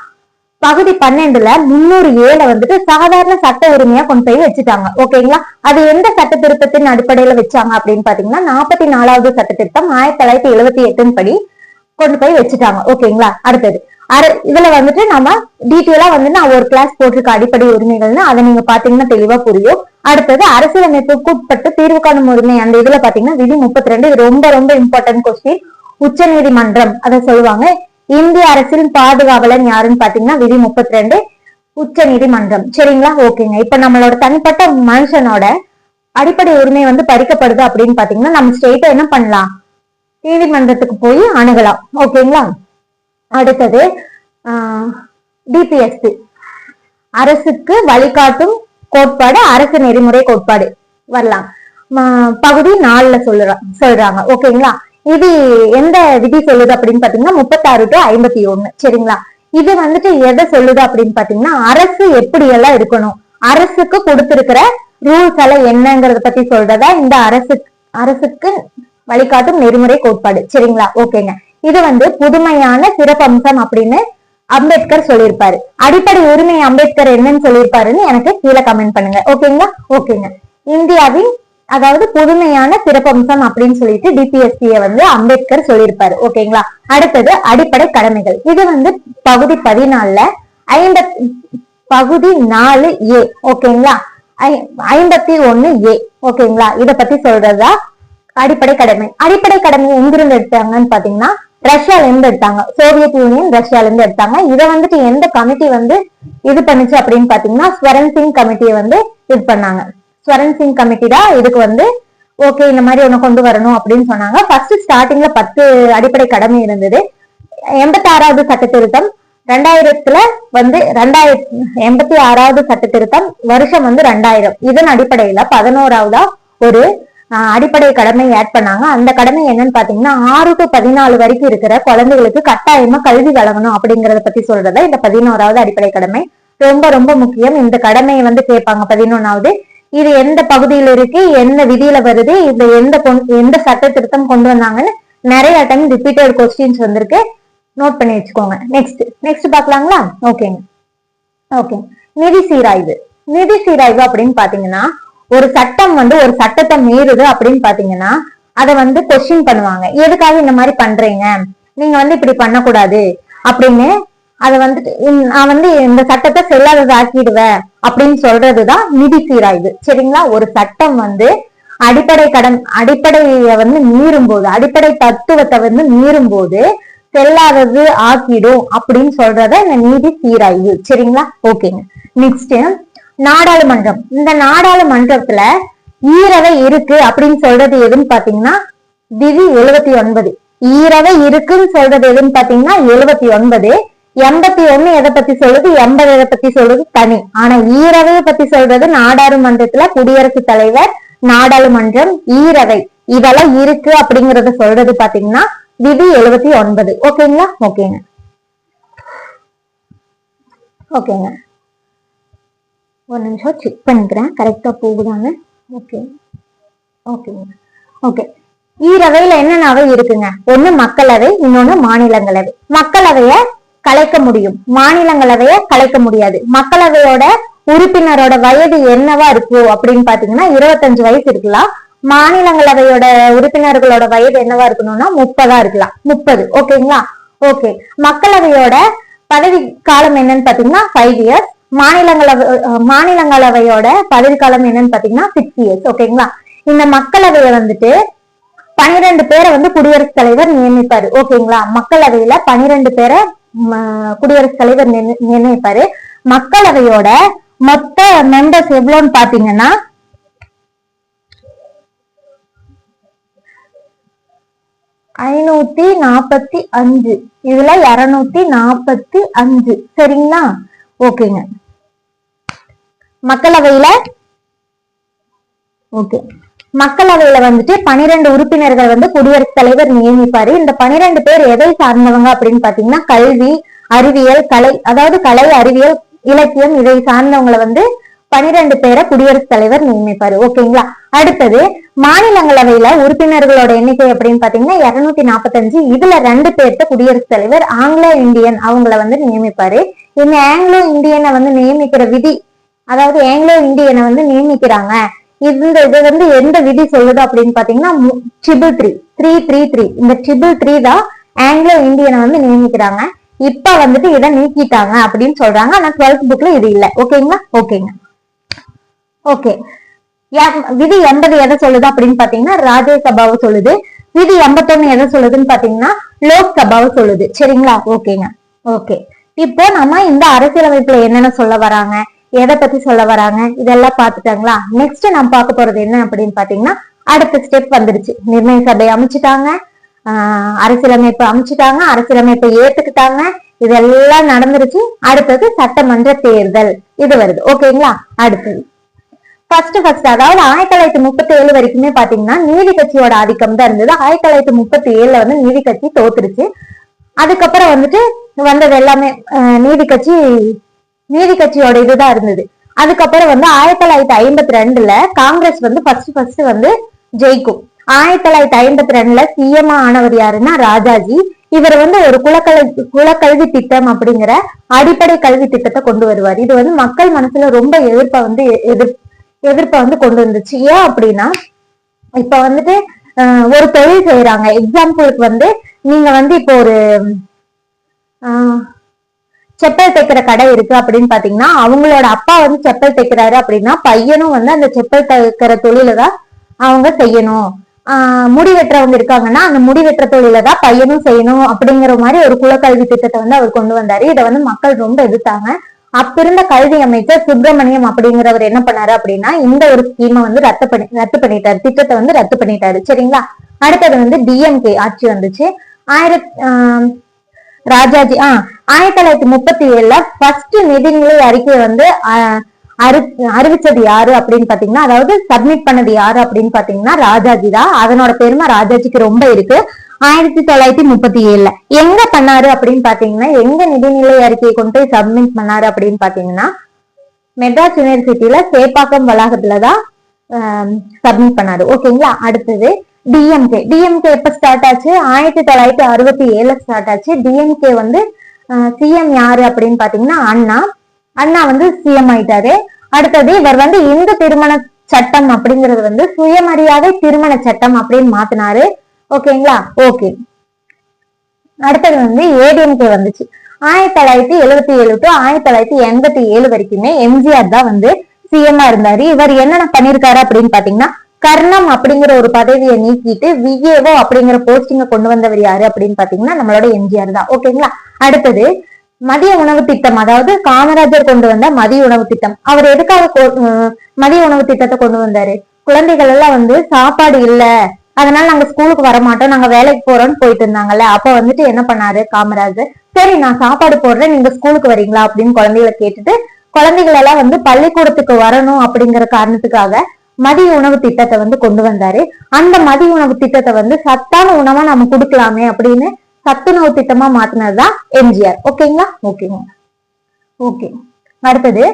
பகுதி பன்னெண்டுல முன்னூறு ஏழை வந்துட்டு சாதாரண சட்ட உரிமையா கொண்டு போய் வச்சுட்டாங்க. ஓகேங்களா அது எந்த சட்ட திருத்தத்தின் அடிப்படையில வச்சாங்க அப்படின்னு பாத்தீங்கன்னா நாற்பத்தி நாலாவது சட்ட திருத்தம் ஆயிரத்தி தொள்ளாயிரத்தி எழுபத்தி எட்டின் படி கொண்டு போய் வச்சுட்டாங்க. ஓகேங்களா அடுத்தது. அர இதுல வந்துட்டு நம்ம டீட்டெயிலா வந்து நான் ஒரு கிளாஸ் போட்டிருக்க அடிப்படை உரிமைகள்னு அதை நீங்க பாத்தீங்கன்னா தெளிவா புரியும். அடுத்தது அரசியலமைப்புக்கு உட்பட்டு தீர்வு காணும் உரிமை. அந்த இதுல பாத்தீங்கன்னா விதி முப்பத்தி ரெண்டு இது ரொம்ப ரொம்ப இம்பார்ட்டன்ட் கொஸ்டின் உச்ச நீதிமன்றம் அதை சொல்லுவாங்க. இந்திய அரசின் பாதுகாவலன் யாருன்னு பாத்தீங்கன்னா விதி முப்பத்தி ரெண்டு உச்ச நீதிமன்றம் சரிங்களா ஓகேங்க இப்ப நம்மளோட தனிப்பட்ட மனுஷனோட அடிப்படை உரிமை வந்து பறிக்கப்படுது அப்படின்னு பாத்தீங்கன்னா நம்ம ஸ்டேட்டை என்ன பண்ணலாம்? நீதிமன்றத்துக்கு போய் அணுகலாம். ஓகேங்களா? அடுத்தது டிபிஎஸ்சி அரசுக்கு வழிகாட்டும் கோட்பாடு அரசு நெறிமுறை கோட்பாடு. வரலாம். பகுதி நாலுல சொல்லுறா சொல்றாங்க. ஓகேங்களா? இது எந்த விதி சொல்லுது அப்படின்னு பாத்தீங்கன்னா முப்பத்தாறு டு ஐம்பத்தி ஒண்ணு சரிங்களா? இது வந்துட்டு எதை சொல்லுது அப்படின்னு பாத்தீங்கன்னா அரசு எப்படி எல்லாம் இருக்கணும்? அரசுக்கு கொடுத்திருக்கிற ரூல்ஸ் எல்லாம் என்னங்கறத பத்தி சொல்றதா? இந்த அரசு அரசுக்கு வழிகாட்டும் நெறிமுறை கோட்பாடு. சரிங்களா? ஓகேங்க. இது வந்து புதுமையான சிறப்பம்சம் அப்படின்னு அம்பேத்கர் சொல்லியிருப்பாரு. அடிப்படை உரிமை அம்பேத்கர் என்னன்னு சொல்லியிருப்பாருன்னு எனக்கு கீழே கமெண்ட் பண்ணுங்க. ஓகேங்களா? ஓகேங்க. இந்தியாவின் அதாவது புதுமையான சிறப்பம்சம் அப்படின்னு சொல்லிட்டு டிபிஎஸ்சிய வந்து அம்பேத்கர் சொல்லியிருப்பாரு. ஓகேங்களா? அடுத்தது அடிப்படை கடமைகள். இது வந்து பகுதி பதினாலுல ஐம்பத் பகுதி நாலு ஏ. ஓகேங்களா? ஐ- ஐம்பத்தி ஒண்ணு ஏ. ஓகேங்களா? இத பத்தி சொல்றதா? அடிப்படை கடமை. அடிப்படை கடமை எங்கிருந்து எடுத்தாங்கன்னு பாத்தீங்கன்னா ரஷ்யால இருந்து எடுத்தாங்க. சோவியத் யூனியன் ரஷ்யால இருந்து எடுத்தாங்க. இதை வந்துட்டு எந்த கமிட்டி வந்து இது பண்ணுச்சு அப்படின்னு பாத்தீங்கன்னா ஸ்வரன் சிங் கமிட்டியை வந்து இது பண்ணாங்க. ஸ்வரன் சிங் கமிட்டி தான் இதுக்கு வந்து ஓகே இந்த மாதிரி ஒண்ணு கொண்டு வரணும் அப்படின்னு சொன்னாங்க. ஃபர்ஸ்ட் ஸ்டார்டிங்ல பத்து அடிப்படை கடமை இருந்தது. எண்பத்தி ஆறாவது சட்ட திருத்தம் ரெண்டாயிரத்துல வந்து ரெண்டாயிரத்தி எண்பத்தி ஆறாவது சட்ட திருத்தம் வருஷம் வந்து ரெண்டாயிரம். இதன் அடிப்படையில பதினோராவதா ஒரு அடிப்படை கடமை ஆட் பண்ணாங்க. அந்த கடமை என்னன்னு பாத்தீங்கன்னா ஆறு டு பதினாலு வரைக்கும் இருக்கிற குழந்தைகளுக்கு கட்டாயமா கல்வி வழங்கணும் அப்படிங்கறத பத்தி சொல்றத இந்த பதினோராவது அடிப்படை கடமை ரொம்ப ரொம்ப முக்கியம். இந்த கடமையை வந்து கேட்பாங்க பதினொன்னாவது. இது எந்த பகுதியில இருக்கு? எந்த விதியில வருது? இந்த எந்த எந்த சட்ட திருத்தம் கொண்டு வந்தாங்கன்னு நிறைய டைம் ரிப்பீட்டட் கொஸ்டின்ஸ் வந்திருக்கு. நோட் பண்ணி வச்சுக்கோங்க. நெக்ஸ்ட் நெக்ஸ்ட் பார்க்கலாங்களா? ஓகேங்க ஓகே நிதி சீராய்வு. நிதி சீராய்வு அப்படின்னு பாத்தீங்கன்னா ஒரு சட்டம் வந்து ஒரு சட்டத்தை மீறுது அப்படின்னு பாத்தீங்கன்னா அதை வந்து கொஸ்டின் பண்ணுவாங்க. எதுக்காக இந்த மாதிரி பண்றீங்க? நீங்க வந்து இப்படி பண்ணக்கூடாது அப்படின்னு அதை வந்துட்டு நான் வந்து இந்த சட்டத்தை செல்லாதது ஆக்கிடுவேன் அப்படின்னு சொல்றதுதான் நிதி சீராய்வு. சரிங்களா? ஒரு சட்டம் வந்து அடிப்படை கடன் அடிப்படையை வந்து மீறும் போது அடிப்படை தத்துவத்தை வந்து மீறும் போது செல்லாதது ஆக்கிடும் அப்படின்னு சொல்றத இந்த நீதி சீராய்வு. சரிங்களா? ஓகேங்க நெக்ஸ்ட் நாடாளுமன்றம். இந்த நாடாளுமன்றத்துல ஈரவை இருக்கு அப்படின்னு சொல்றது எதுன்னு பாத்தீங்கன்னா விதி எழுபத்தி ஒன்பது. ஈரவை இருக்குன்னு சொல்றது எதுன்னு பாத்தீங்கன்னா எழுபத்தி ஒன்பது. எண்பத்தி ஒண்ணு எதை பத்தி சொல்லுது? எண்பது எதை பத்தி சொல்றது தனி. ஆனா ஈரவையை பத்தி சொல்றது நாடாளுமன்றத்துல குடியரசுத் தலைவர் நாடாளுமன்றம் ஈரவை. இதெல்லாம் இருக்கு அப்படிங்கறத சொல்றது பாத்தீங்கன்னா விதி எழுபத்தி ஒன்பது. ஓகேங்களா? ஓகேங்க. ஓகேங்க. ஒரு நிமிஷம் செக் பண்ணிக்கிறேன். கரெக்டாக போகுதாங்க ஓகே ஓகேங்க ஓகே ஈரவையில் என்னென்ன அவை இருக்குங்க? ஒன்று மக்களவை இன்னொன்று மாநிலங்களவை. மக்களவையை கலைக்க முடியும். மாநிலங்களவையை கலைக்க முடியாது. மக்களவையோட உறுப்பினரோட வயது என்னவா இருக்கும் அப்படின்னு பாத்தீங்கன்னா இருபத்தஞ்சு வயசு இருக்கலாம். மாநிலங்களவையோட உறுப்பினர்களோட வயது என்னவா இருக்கணும்னா முப்பதா இருக்கலாம். முப்பது. ஓகேங்களா ஓகே மக்களவையோட பதவி காலம் என்னன்னு பாத்தீங்கன்னா ஃபைவ் இயர்ஸ் மாநிலங்களவை மாநிலங்களவையோட பதவிக்காலம் என்னன்னு பாத்தீங்கன்னா சிக்ஸ் இயர்ஸ் ஓகேங்களா இந்த மக்களவையை வந்துட்டு பனிரெண்டு பேரை வந்து குடியரசுத் தலைவர் நியமிப்பாரு ஓகேங்களா மக்களவையில பனிரெண்டு பேரை குடியரசுத் தலைவர் நியமிப்பாரு. மக்களவையோட மொத்த மெம்பர்ஸ் எவ்வளோன்னு பாத்தீங்கன்னா ஐநூத்தி நாற்பத்தி அஞ்சு. இதுல இருநூத்தி நாற்பத்தி அஞ்சு. சரிங்களா? ஓகேங்க மக்களவையில ஓகே மக்களவையில வந்துட்டு பனிரெண்டு உறுப்பினர்கள் வந்து குடியரசுத் தலைவர் நியமிப்பாரு. இந்த பனிரெண்டு பேர் எதை சார்ந்தவங்க அப்படின்னு பாத்தீங்கன்னா கல்வி அறிவியல் கலை அதாவது கலை அறிவியல் இலக்கியம் இதை சார்ந்தவங்களை வந்து பனிரெண்டு பேரை குடியரசுத் தலைவர் நியமிப்பாரு. ஓகேங்களா அடுத்தது மாநிலங்களவையில உறுப்பினர்களோட எண்ணிக்கை அப்படின்னு பாத்தீங்கன்னா இருநூத்தி நாற்பத்தஞ்சு இதுல ரெண்டு பேர்த்த குடியரசுத் தலைவர் ஆங்கிலோ இந்தியன் அவங்கள வந்து நியமிப்பாரு. இந்த ஆங்கிலோ இந்தியனை வந்து நியமிக்கிற விதி அதாவது ஆங்கிலோ இந்தியனை வந்து நியமிக்கிறாங்க. இந்த இது வந்து எந்த விதி சொல்லுது அப்படின்னு பாத்தீங்கன்னா triple three three three three இந்த ட்ரிபிள் த்ரீ தான் ஆங்கிலோ இந்தியனை வந்து நியமிக்கிறாங்க. இப்ப வந்துட்டு இதை நீக்கிட்டாங்க அப்படின்னு சொல்றாங்க. ஆனா டுவெல்த் புக்ல இது இல்லை. ஓகேங்களா? ஓகேங்க. ஓகே. விதி எண்பது எதை சொல்லுது அப்படின்னு பாத்தீங்கன்னா ராஜ்யசபாவை சொல்லுது. விதி எண்பத்தொன்னு எதை சொல்லுதுன்னு பாத்தீங்கன்னா லோக்சபாவை சொல்லுது. சரிங்களா? ஓகேங்க. ஓகே. இப்போ நம்ம இந்த அரசியலமைப்புல என்னென்ன சொல்ல வராங்க? எதை பத்தி சொல்ல வராங்க? இதெல்லாம் பாத்துட்டாங்களா நெக்ஸ்ட் நம்ம பார்க்க போறது என்ன அப்படின்னு பாத்தீங்கன்னா அடுத்த ஸ்டெப் வந்துருச்சு. நிர்ணய சபை அமைச்சிட்டாங்க. ஆஹ் அரசியலமைப்பு அமைச்சிட்டாங்க. அரசியலமைப்பை ஏத்துக்கிட்டாங்க. இதெல்லாம் நடந்துருச்சு. அடுத்தது சட்டமன்ற தேர்தல். இது வருது. ஓகேங்களா அடுத்தது. ஃபர்ஸ்ட் ஃபர்ஸ்ட் அதாவது ஆயிரத்தி தொள்ளாயிரத்தி முப்பத்தி ஏழு வரைக்குமே பாத்தீங்கன்னா நீதி கட்சியோட ஆதிக்கம் தான் இருந்தது. ஆயிரத்தி தொள்ளாயிரத்தி முப்பத்தி ஏழுல வந்து நீதி கட்சி தோத்துருச்சு. அதுக்கப்புறம் வந்துட்டு வந்தது எல்லாமே நீதி கட்சி நீதி கட்சியோட இதுதான் இருந்தது. அதுக்கப்புறம் வந்து ஆயிரத்தி தொள்ளாயிரத்தி ஐம்பத்தி ரெண்டுல காங்கிரஸ் வந்து ஃபர்ஸ்ட் ஃபர்ஸ்ட் வந்து ஜெயிக்கும். ஆயிரத்தி தொள்ளாயிரத்தி ஐம்பத்தி ரெண்டுல சிஎம் ஆனவர் யாருன்னா ராஜாஜி. இவர் வந்து ஒரு குலக்கல் குலக்கல்வி திட்டம் அப்படிங்கிற அடிப்படை கல்வி திட்டத்தை கொண்டு வருவார். இது வந்து மக்கள் மனசுல ரொம்ப எதிர்ப்பை வந்து எ- எதிர் எதிர்ப்பை வந்து கொண்டு வந்துச்சு. ஏன் அப்படின்னா இப்ப வந்துட்டு ஒரு தொழில் செய்யறாங்க எக்ஸாம்பிளுக்கு வந்து நீங்க வந்து இப்போ ஒரு செப்பல் தைக்கிற கடை இருக்கு அப்படின்னு பாத்தீங்கன்னா அவங்களோட அப்பா வந்து செப்பல் தைக்கிறாரு அப்படின்னா பையனும் வந்து அந்த செப்பல் தைக்கிற தொழில தான் அவங்க செய்யணும். ஆஹ் முடி வெட்டுறவங்க இருக்காங்கன்னா அந்த முடி வெட்டுற தொழில தான் பையனும் செய்யணும் அப்படிங்கிற மாதிரி ஒரு குலக்கல்வி திட்டத்தை வந்து அவர் கொண்டு வந்தாரு. இதை வந்து மக்கள் ரொம்ப எதிர்த்தாங்க. அப்ப இருந்த கல்வி அமைச்சர் சுப்பிரமணியம் அப்படிங்கிறவர் என்ன பண்ணாரு அப்படின்னா இந்த ஒரு ஸ்கீமை வந்து ரத்து பண்ணி ரத்து பண்ணிட்டாரு. திட்டத்தை வந்து ரத்து பண்ணிட்டாரு. சரிங்களா? அடுத்தது வந்து டிஎம்கே ஆட்சி வந்துச்சு. ஆயிரத்தி ஆஹ் ராஜாஜி ஆஹ் ஆயிரத்தி தொள்ளாயிரத்தி முப்பத்தி ஏழுல ஃபர்ஸ்ட் நிதிநிலை அறிக்கையை வந்து அறி அறிவிச்சது யாரு அப்படின்னு பாத்தீங்கன்னா அதாவது சப்மிட் பண்ணது யாரு அப்படின்னு பாத்தீங்கன்னா ராஜாஜி தான். அதனோட பெருமை ராஜாஜிக்கு ரொம்ப இருக்கு. ஆயிரத்தி தொள்ளாயிரத்தி முப்பத்தி ஏழுல எங்க பண்ணாரு அப்படின்னு பாத்தீங்கன்னா எங்க நிதிநிலை அறிக்கையை கொண்டு போய் சப்மிட் பண்ணாரு அப்படின்னு பாத்தீங்கன்னா மெட்ராஸ் யூனிவர்சிட்டியில சேப்பாக்கம் வளாகத்துலதான் சப்மிட் பண்ணாரு. ஓகேங்களா? அடுத்தது டிஎம்கே டிஎம்கே எப்ப ஸ்டார்ட் ஆச்சு? ஆயிரத்தி தொள்ளாயிரத்தி அறுபத்தி ஏழுல ஸ்டார்ட் ஆச்சு. டிஎம்கே வந்து சிஎம் யாரு அப்படின்னு பாத்தீங்கன்னா அண்ணா. அண்ணா வந்து சிஎம் ஆயிட்டாரு. அடுத்தது இவர் வந்து இந்து திருமண சட்டம் அப்படிங்கறது வந்து சுயமரியாதை திருமண சட்டம் அப்படின்னு மாத்தினாரு. ஓகேங்களா? ஓகே. அடுத்தது வந்து ஏடிஎம்கே வந்துச்சு. ஆயிரத்தி தொள்ளாயிரத்தி எழுபத்தி ஏழு டு ஆயிரத்தி தொள்ளாயிரத்தி எண்பத்தி ஏழு வரைக்குமே எம்ஜிஆர் தான் வந்து சிஎம்மா இருந்தாரு. இவர் என்னென்ன பண்ணிருக்காரு அப்படின்னு பாத்தீங்கன்னா கர்ணம் அப்படிங்கிற ஒரு பதவியை நீக்கிட்டு விஏஓ அப்படிங்கிற போஸ்டிங்க கொண்டு வந்தவர் யாரு அப்படின்னு பாத்தீங்கன்னா நம்மளோட எம்ஜிஆர் தான். ஓகேங்களா? அடுத்தது மதிய உணவு திட்டம். அதாவது காமராஜர் கொண்டு வந்த மதிய உணவு திட்டம். அவர் எதுக்காக மதிய உணவு திட்டத்தை கொண்டு வந்தாரு? குழந்தைகள் எல்லாம் வந்து சாப்பாடு இல்ல. அதனால நாங்க ஸ்கூலுக்கு வர மாட்டோம் நாங்க வேலைக்கு போறோம்னு போயிட்டு இருந்தாங்கல்ல. அப்ப வந்துட்டு என்ன பண்ணாரு காமராஜர்? சரி நான் சாப்பாடு போடுறேன். நீங்க ஸ்கூலுக்கு வரீங்களா அப்படின்னு குழந்தைகளை கேட்டுட்டு குழந்தைகள் எல்லாம் வந்து பள்ளிக்கூடத்துக்கு வரணும் அப்படிங்கிற காரணத்துக்காக மதிய உணவு திட்டத்தை வந்து கொண்டு வந்தாரு. அந்த மதிய உணவு திட்டத்தை வந்து சத்தான உணவா நம்ம கொடுக்கலாமே அப்படின்னு சத்துணவு திட்டமா மாத்தினதுதான் எம்ஜிஆர். ஓகேங்களா? ஓகேங்க ஓகே. அடுத்தது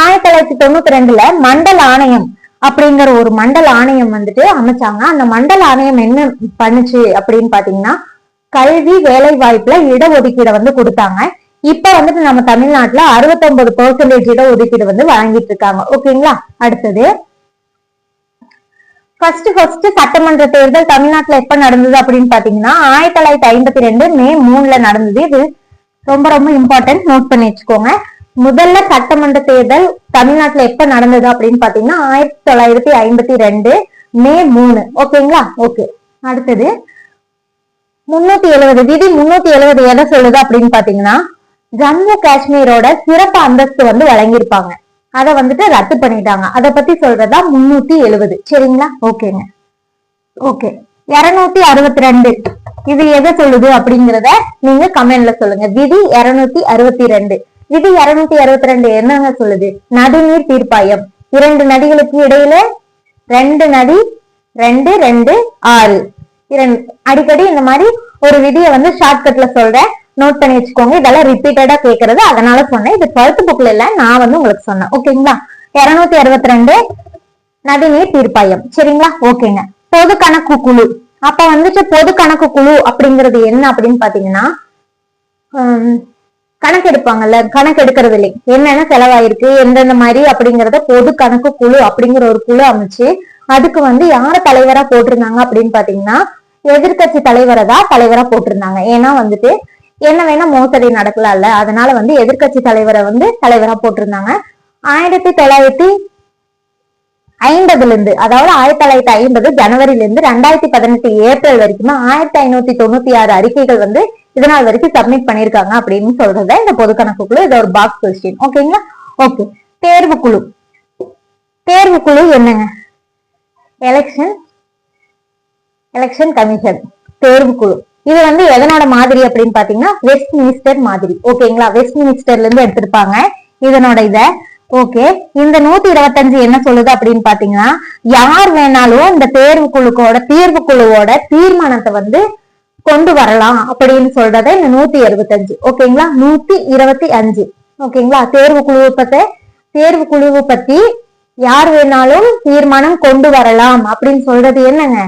ஆயிரத்தி தொள்ளாயிரத்தி தொண்ணூத்தி ரெண்டுல மண்டல் ஆணையம் அப்படிங்கிற ஒரு மண்டல் ஆணையம் வந்துட்டு அமைச்சாங்க. அந்த மண்டல் ஆணையம் என்ன பண்ணுச்சு அப்படின்னு பாத்தீங்கன்னா கல்வி வேலை வாய்ப்புல இடஒதுக்கீடை வந்து கொடுத்தாங்க. இப்ப வந்துட்டு நம்ம தமிழ்நாட்டுல 69% பெர்சன்டேஜ் இடஒதுக்கீடு வந்து வழங்கிட்டு இருக்காங்க. ஓகேங்களா? அடுத்தது ஃபர்ஸ்ட் ஃபர்ஸ்ட் சட்டமன்ற தேர்தல் தமிழ்நாட்டுல எப்ப நடந்தது அப்படின்னு பாத்தீங்கன்னா ஆயிரத்தி தொள்ளாயிரத்தி ஐம்பத்தி ரெண்டு மே மூணுல நடந்தது. இது ரொம்ப ரொம்ப இம்பார்ட்டன்ட் நோட் பண்ணி வச்சுக்கோங்க. முதல்ல சட்டமன்ற தேர்தல் தமிழ்நாட்டுல எப்ப நடந்தது அப்படின்னு பாத்தீங்கன்னா ஆயிரத்தி தொள்ளாயிரத்தி ஐம்பத்தி ரெண்டு மே மூணு. ஓகேங்களா ஓகே அடுத்தது முன்னூத்தி எழுபது விதி முன்னூத்தி எழுபது எதை சொல்லுது அப்படின்னு பாத்தீங்கன்னா ஜம்மு காஷ்மீரோட சிறப்பு அந்தஸ்து வந்து வழங்கியிருப்பாங்க. அதை வந்துட்டு ரத்து பண்ணிட்டாங்க. அதை பத்தி சொல்றதா முன்னூத்தி எழுபது சரிங்களா? ஓகேங்க. ஓகே. இருநூத்தி அறுபத்தி ரெண்டு இது எதை சொல்லுது அப்படிங்கறத நீங்க கமெண்ட்ல சொல்லுங்க. விதி இருநூத்தி அறுபத்தி ரெண்டு விதி இருநூத்தி அறுபத்தி ரெண்டு என்னங்க சொல்லுது? நடுநீர் தீர்ப்பாயம் இரண்டு நதிகளுக்கு இடையில ரெண்டு நதி ரெண்டு ரெண்டு ஆறு. இரண்டு. அடிக்கடி இந்த மாதிரி ஒரு விதியை வந்து ஷார்ட்கட்ல சொல்றேன். நோட் பண்ணி வச்சுக்கோங்க. இதெல்லாம் ரிப்பீட்டடா கேக்குறது. அதனால சொன்னேன். இது டுவெல்த் புக்ல இல்ல. நான் வந்து உங்களுக்கு சொன்னேன். ஓகேங்களா இருநூத்தி அறுபத்தி ரெண்டு நதிநீர் தீர்ப்பாயம் சரிங்களா? ஓகேங்க பொது கணக்கு குழு. அப்ப வந்துட்டு பொது கணக்கு குழு அப்படிங்கிறது என்ன அப்படின்னு பாத்தீங்கன்னா கணக்கு எடுப்பாங்கல்ல. கணக்கு எடுக்கிறது இல்லை. என்னென்ன செலவாயிருக்கு? எந்தெந்த மாதிரி அப்படிங்கறத பொது கணக்கு குழு அப்படிங்கிற ஒரு குழு அமைச்சு அதுக்கு வந்து யார தலைவரா போட்டிருந்தாங்க அப்படின்னு பாத்தீங்கன்னா எதிர்க்கட்சி தலைவரை தான் தலைவரா போட்டிருந்தாங்க. ஏன்னா வந்துட்டு என்ன வேணா மோசடி நடக்கலாம்ல. அதனால வந்து எதிர்க்கட்சி தலைவரை வந்து தலைவரா போட்டிருந்தாங்க. ஆயிரத்தி தொள்ளாயிரத்தி ஐம்பதுல இருந்து அதாவது ஆயிரத்தி தொள்ளாயிரத்தி ஐம்பது ஜனவரில இருந்து ரெண்டாயிரத்தி பதினெட்டு ஏப்ரல் வரைக்குமே ஆயிரத்தி ஐநூத்தி தொண்ணூத்தி ஆறு அறிக்கைகள் வந்து இதனால் வரைக்கும் சப்மிட் பண்ணிருக்காங்க அப்படின்னு சொல்றத இந்த பொது கணக்கு குழு இது ஒரு பாக்ஸ் கொஸ்டின் ஓகேங்களா ஓகே தேர்வு குழு. தேர்வு குழு என்னங்க? எலெக்ஷன் எலெக்ஷன் கமிஷன் தேர்வு குழு. இது வந்து எதனோட மாதிரி அப்படின்னு பாத்தீங்கன்னா வெஸ்ட் மினிஸ்டர் மாதிரி. ஓகேங்களா வெஸ்ட் மினிஸ்டர்ல இருந்து எடுத்திருப்பாங்க. இதனோட இத. ஓகே இந்த நூத்தி இருபத்தஞ்சு என்ன சொல்லுது அப்படின்னு பாத்தீங்கன்னா யார் வேணாலும் இந்த தேர்வு குழுக்கோட தேர்வு குழுவோட தீர்மானத்தை வந்து கொண்டு வரலாம் அப்படின்னு சொல்றத இந்த நூத்தி இருபத்தஞ்சு. ஓகேங்களா நூத்தி இருபத்தி அஞ்சு. ஓகேங்களா தேர்வு குழுவை பத்தி தேர்வு குழுவை பத்தி யார் வேணாலும் தீர்மானம் கொண்டு வரலாம் அப்படின்னு சொல்றது என்னங்க?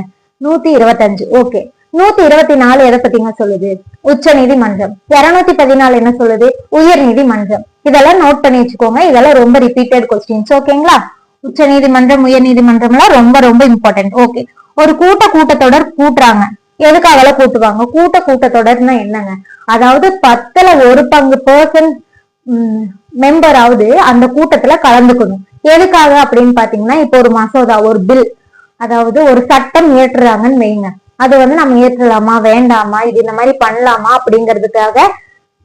நூத்தி இருபத்தஞ்சு. ஓகே நூத்தி இருபத்தி நாலு எதை பத்திங்க சொல்லுது? உச்ச நீதிமன்றம். இருநூத்தி பதினாலு என்ன சொல்லுது? உயர் நீதிமன்றம். இதெல்லாம் நோட் பண்ணி வச்சுக்கோங்க. இதெல்லாம் ரொம்ப ரிப்பீட்டட் கொஸ்டின்ஸ் ஓகேங்களா உச்ச நீதிமன்றம் உயர் நீதிமன்றம்லாம் ரொம்ப ரொம்ப இம்பார்ட்டன்ட் ஓகே ஒரு கூட்ட கூட்டத்தொடர் கூட்டுறாங்க. எதுக்காக கூட்டுவாங்க? கூட்ட கூட்டத்தொடர்னா என்னங்க? அதாவது பத்துல ஒரு பங்கு பர்சன்ட் மெம்பராவது அந்த கூட்டத்துல கலந்துக்கணும். எதுக்காக அப்படின்னு பாத்தீங்கன்னா இப்போ ஒரு மசோதா ஒரு பில் அதாவது ஒரு சட்டம் இயற்றுறாங்கன்னு வைங்க. அது வந்து நம்ம ஏற்றலாமா வேண்டாமா இது இந்த மாதிரி பண்ணலாமா அப்படிங்கிறதுக்காக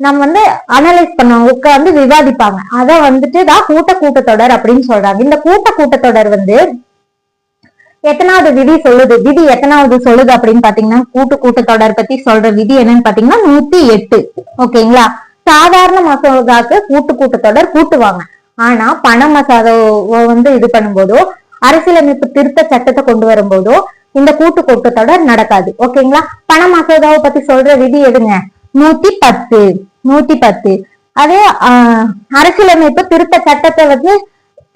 நம்ம வந்து அனலைஸ் பண்ணுவாங்க உட்காந்து விவாதிப்பாங்க. அதை வந்துட்டு தான் கூட்ட கூட்டத்தொடர் அப்படின்னு சொல்றாங்க. இந்த கூட்ட கூட்டத்தொடர் வந்து எத்தனாவது விதி சொல்லுது? விதி எத்தனாவது சொல்லுது அப்படின்னு பாத்தீங்கன்னா கூட்டு கூட்டத்தொடர் பத்தி சொல்ற விதி என்னன்னு பாத்தீங்கன்னா நூத்தி எட்டு. ஓகேங்களா? சாதாரண மசோதாக்கு கூட்டு கூட்டத்தொடர் கூட்டுவாங்க. ஆனா பண மசோதாவை வந்து இது பண்ணும்போதோ அரசியலமைப்பு திருத்த சட்டத்தை கொண்டு வரும்போதோ இந்த கூட்டு கூட்டத்தொடர் நடக்காது. ஓகேங்களா பண மசோதாவை பத்தி சொல்ற விதி எதுங்க நூத்தி பத்து நூத்தி பத்து. அதே அரசியலமைப்பு திருத்த சட்டத்தை வந்து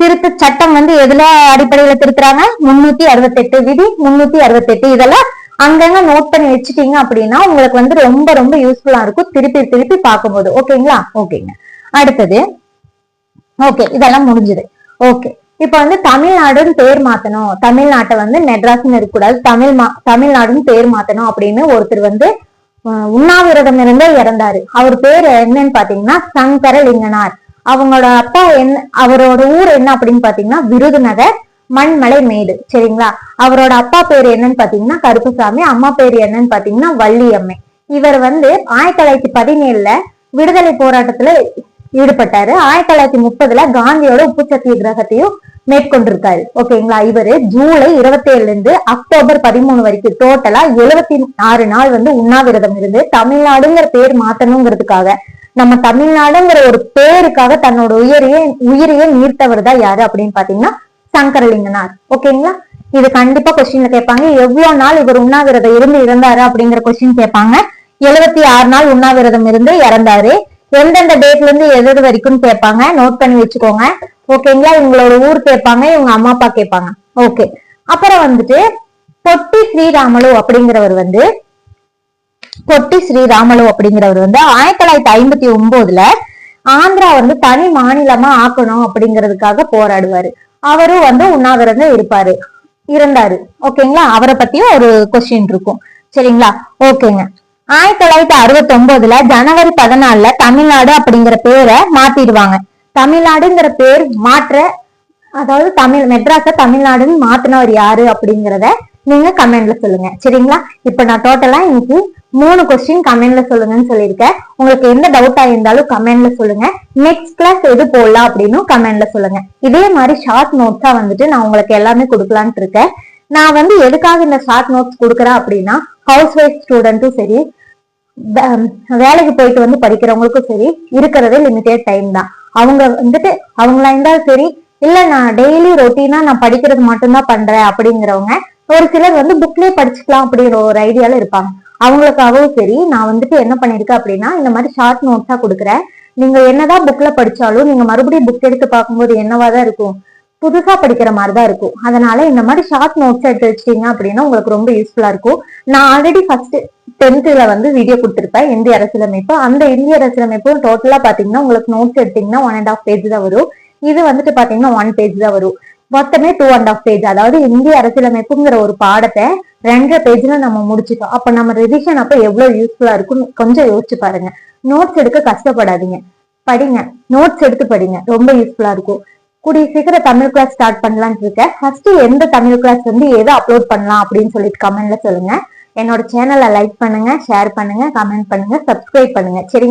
திருத்த சட்டம் வந்து எதுல அடிப்படையில திருத்துறாங்க? முன்னூத்தி அறுபத்தெட்டு விதி முன்னூத்தி அறுபத்தெட்டு இதெல்லாம் அங்கங்க நோட் பண்ணி வச்சுட்டீங்க அப்படின்னா உங்களுக்கு வந்து ரொம்ப ரொம்ப யூஸ்ஃபுல்லா இருக்கும். திருப்பி திருப்பி பார்க்கும்போது. ஓகேங்களா ஓகேங்க அடுத்தது ஓகே இதெல்லாம் முடிஞ்சது. ஓகே இப்ப வந்து தமிழ்நாடுன்னு பேர் மாத்தணும். தமிழ்நாட்டை வந்து மெட்ராஸ்ன்னு இருக்கக்கூடாது. தமிழ் மா தமிழ்நாடுன்னு பேர் மாத்தணும் அப்படின்னு ஒருத்தர் வந்து உண்ணாவிரதம் இருந்தே இறந்தாரு. அவர் பேர் என்னன்னு பாத்தீங்கன்னா சங்கரலிங்கனார். அவங்களோட அப்பா என்ன அவரோட ஊர் என்ன அப்படின்னு பாத்தீங்கன்னா விருதுநகர் மண்மலை மேடு. சரிங்களா? அவரோட அப்பா பேர் என்னன்னு பாத்தீங்கன்னா கருப்புசாமி. அம்மா பேர் என்னன்னு பாத்தீங்கன்னா வள்ளியம்மை. இவர் வந்து ஆயிரத்தி தொள்ளாயிரத்தி பதினேழுல விடுதலை போராட்டத்துல ஈடுபட்டாரு. ஆயிரத்தி தொள்ளாயிரத்தி முப்பதுல காந்தியோட உப்பு சத்தியகிரகத்தையும் மேற்கொண்டிருக்காரு. ஓகேங்களா? இவரு ஜூலை இருபத்தி ஏழுல இருந்து அக்டோபர் பதிமூணு வரைக்கும் டோட்டலா எழுபத்தி ஆறு நாள் வந்து உண்ணாவிரதம் இருந்து தமிழ்நாடுங்கிற பேர் மாத்தணுங்கிறதுக்காக நம்ம தமிழ்நாடுங்கிற ஒரு பேருக்காக தன்னோட உயிரையே உயிரையே நீர்த்தவர் தான் யாரு அப்படின்னு பாத்தீங்கன்னா சங்கரலிங்கனார். ஓகேங்களா? இது கண்டிப்பா கொஸ்டின்ல கேட்பாங்க. எவ்வளவு நாள் இவர் உண்ணாவிரதம் இருந்து இறந்தாரு அப்படிங்கிற கொஸ்டின் கேட்பாங்க. எழுபத்தி ஆறு நாள் உண்ணாவிரதம் இருந்து இறந்தாரு. எந்தெந்த டேட்ல இருந்து எது வரைக்கும் கேட்பாங்க நோட் பண்ணி வச்சுக்கோங்க. ஓகேங்களா இவங்களோட ஊர் கேட்பாங்க இவங்க அம்மா அப்பா கேட்பாங்க. ஓகே அப்புறம் வந்துட்டு பொட்டி ஸ்ரீராமலு அப்படிங்கிறவர் வந்து பொட்டி ஸ்ரீராமலு அப்படிங்கிறவர் வந்து ஆயிரத்தி தொள்ளாயிரத்தி ஐம்பத்தி ஒன்பதுல ஆந்திரா வந்து தனி மாநிலமா ஆக்கணும் அப்படிங்கிறதுக்காக போராடுவாரு. அவரும் வந்து உண்ணாவிரதம் இருப்பாரு. இருந்தாரு. ஓகேங்களா அவரை பத்தியும் ஒரு கொஸ்டின் இருக்கும். சரிங்களா? ஓகேங்க ஆயிரத்தி தொள்ளாயிரத்தி அறுபத்தி ஒன்பதுல ஜனவரி பதினாலுல தமிழ்நாடு அப்படிங்கிற பேரை மாத்திடுவாங்க. தமிழ்நாடுங்கிற பேர் மாற்ற அதாவது தமிழ் மெட்ராஸ தமிழ்நாடுன்னு மாத்தினவர் யாரு அப்படிங்கிறத நீங்க கமெண்ட்ல சொல்லுங்க. சரிங்களா? இப்ப நான் டோட்டலா இன்னைக்கு மூணு கொஸ்டின் கமெண்ட்ல சொல்லுங்கன்னு சொல்லியிருக்கேன். உங்களுக்கு எந்த டவுட்டா இருந்தாலும் கமெண்ட்ல சொல்லுங்க. நெக்ஸ்ட் கிளாஸ் எது போடலாம் அப்படின்னு கமெண்ட்ல சொல்லுங்க. இதே மாதிரி ஷார்ட் நோட்ஸா வந்துட்டு நான் உங்களுக்கு எல்லாமே கொடுக்கலான்ட்டு இருக்கேன். நான் வந்து எதுக்காக இந்த ஷார்ட் நோட்ஸ் கொடுக்குறேன் அப்படின்னா ஹவுஸ் ஒய்ஃப் ஸ்டூடெண்ட்டும் சரி வேலைக்கு போயிட்டு வந்து படிக்கிறவங்களுக்கும் சரி இருக்கிறதே லிமிடெட் டைம் தான். அவங்க வந்துட்டு அவங்களா இருந்தாலும் சரி இல்ல நான் டெய்லி ரொட்டீனா நான் படிக்கிறது மட்டும்தான் பண்றேன் அப்படிங்கிறவங்க ஒரு சிலர் வந்து புக்லயே படிச்சுக்கலாம் அப்படிங்கிற ஒரு ஐடியால இருப்பாங்க. அவங்களுக்காகவும் சரி நான் வந்துட்டு என்ன பண்ணிருக்கேன் அப்படின்னா இந்த மாதிரி ஷார்ட் நோட்ஸா கொடுக்குறேன். நீங்க என்னதான் புக்ல படிச்சாலும் நீங்க மறுபடியும் புக் எடுத்து பார்க்கும்போது என்னவாதான் இருக்கும்? புதுசா படிக்கிற மாதிரி தான் இருக்கும். அதனால இந்த மாதிரி ஷார்ட் நோட்ஸ் எடுத்து வச்சிட்டீங்க அப்படின்னா உங்களுக்கு ரொம்ப யூஸ்ஃபுல்லா இருக்கும். நான் ஆல்ரெடி ஃபர்ஸ்ட் டென்த்ல வந்து வீடியோ கொடுத்துருப்பேன் இந்திய அரசியலமைப்பு. அந்த இந்திய அரசியலமைப்பு டோட்டலா பாத்தீங்கன்னா உங்களுக்கு நோட்ஸ் எடுத்தீங்கன்னா ஒன் அண்ட் ஆஃப் பேஜ் தான் வரும். இது வந்துட்டு பாத்தீங்கன்னா ஒன் பேஜ் தான் வரும். மொத்தமே டூ அண்ட் ஆஃப் பேஜ் அதாவது இந்திய அரசியலமைப்புங்கிற ஒரு பாடத்தை ரெண்டரை பேஜ்ல நம்ம முடிச்சுட்டோம். அப்ப நம்ம ரிவிஷன் அப்ப எவ்வளவு யூஸ்ஃபுல்லா இருக்கும்னு கொஞ்சம் யோசிச்சு பாருங்க. நோட்ஸ் எடுக்க கஷ்டப்படாதீங்க. படிங்க. நோட்ஸ் எடுத்து படிங்க. ரொம்ப யூஸ்ஃபுல்லா இருக்கும். கூடிய சீக்கிரம் தமிழ் கிளாஸ் ஸ்டார்ட் பண்ணலான்னு இருக்கேன். ஃபர்ஸ்ட் எந்த தமிழ் கிளாஸ் வந்து எதை அப்லோட் பண்ணலாம் அப்படின்னு சொல்லிட்டு கமெண்ட்ல சொல்லுங்க. என்னோட சேனலை லைக் பண்ணுங்க ஷேர் பண்ணுங்க கமெண்ட் பண்ணுங்க சப்ஸ்கிரைப் பண்ணுங்க. சரிங்க